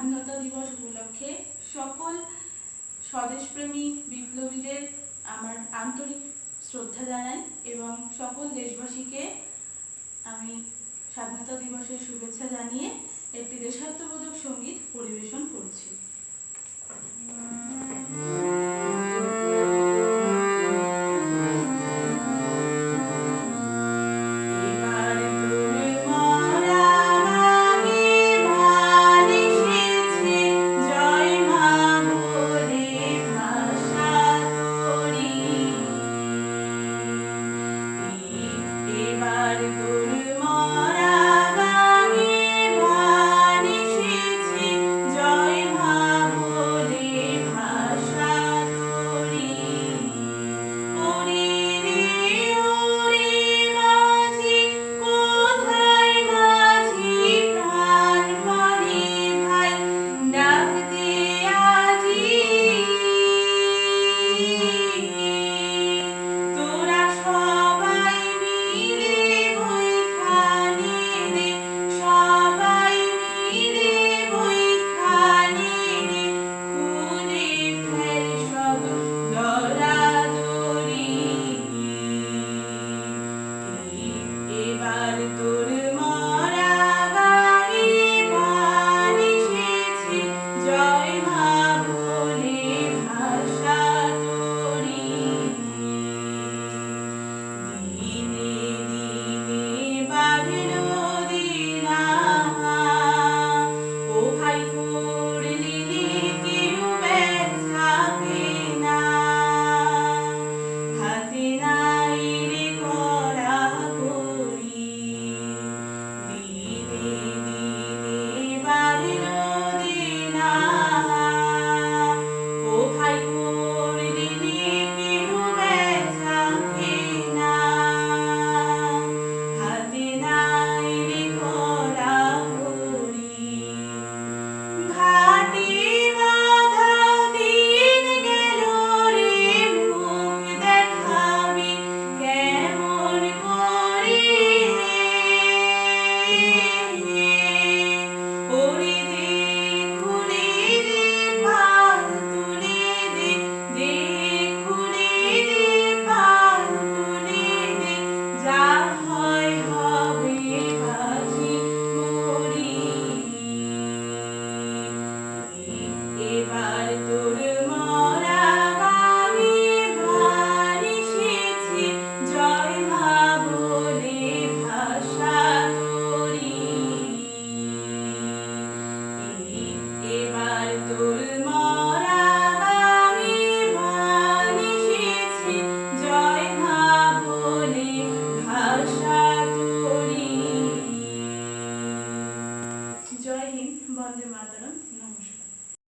স্বাধীনতা দিবস উপলক্ষে সকল স্বদেশপ্রেমী বিপ্লবীদের আমার আন্তরিক শ্রদ্ধা জানাই এবং সকল দেশবাসীকে আমি স্বাধীনতা দিবসের শুভেচ্ছা জানিয়ে একটি দেশাত্মবোধক সংগীত পরিবেশন করছি।